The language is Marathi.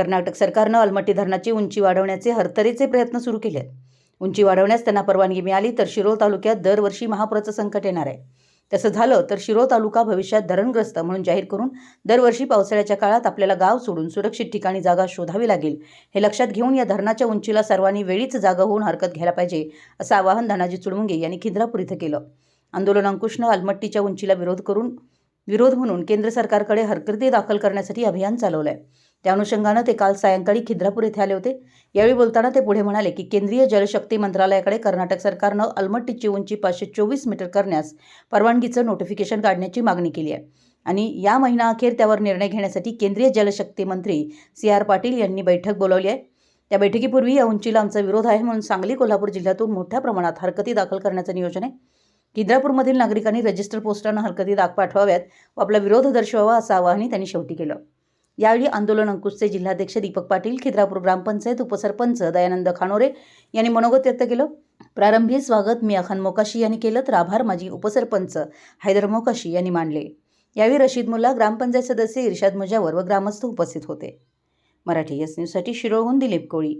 कर्नाटक सरकारनं अलमट्टी धरणाची उंची वाढवण्याचे हरतरीचे प्रयत्न सुरू केले आहेत उंची वाढवण्यास त्यांना परवानगी मिळाली तर शिरोळ तालुक्यात दरवर्षी महापुराचं संकट येणार आहे. तसं झालं तर शिरोळ तालुका भविष्यात धरणग्रस्त म्हणून जाहीर करून दरवर्षी पावसाळ्याच्या काळात आपल्याला गाव सोडून सुरक्षित ठिकाणी जागा शोधावी लागेल. हे लक्षात घेऊन या धरणाच्या उंचीला सर्वांनी वेळीच जागा होऊन हरकत घ्यायला पाहिजे असं आवाहन धनाजी चुडमुंगे यांनी खिद्रापूर इथं केलं. आंदोलन अंकुशनं अलमट्टीच्या उंचीला विरोध करून विरोध म्हणून केंद्र सरकारकडे हरकती दाखल करण्यासाठी अभियान चालवलं आहे त्या अनुषंगानं ते काल सायंकाळी खिद्रापूर येथे आले होते. यावेळी बोलताना ते पुढे म्हणाले की केंद्रीय जलशक्ती मंत्रालयाकडे कर्नाटक सरकारनं अलमट्टीची उंची पाचशे चोवीस मीटर करण्यास परवानगीचं नोटिफिकेशन काढण्याची मागणी केली आहे. आणि या महिना अखेर त्यावर निर्णय घेण्यासाठी केंद्रीय जलशक्ती मंत्री सी आर पाटील यांनी बैठक बोलावली आहे. त्या बैठकीपूर्वी या उंचीला आमचा विरोध आहे म्हणून सांगली कोल्हापूर जिल्ह्यातून मोठ्या प्रमाणात हरकती दाखल करण्याचं नियोजन आहे. खिद्रापूरमधील नागरिकांनी रजिस्टर पोस्टानं हरकती दाख पाठवाव्यात व आपला विरोध दर्शवावा असं आवाहनही त्यांनी शेवटी केलं. यावेळी आंदोलन अंकुशचे जिल्हाध्यक्ष दीपक पाटील खिद्रापूर ग्रामपंचायत उपसरपंच दयानंद खानोरे यांनी मनोगत व्यक्त केलं. प्रारंभी स्वागत मी अखान मोकाशी यांनी केलं तर आभार माजी उपसरपंच हैदर मोकाशी यांनी मानले. यावेळी रशीद मुल्ला ग्रामपंचायत सदस्य इर्शाद मुजावर व ग्रामस्थ उपस्थित होते. मराठी एस न्यूजसाठी शिरोळहून दिलीप कोळी.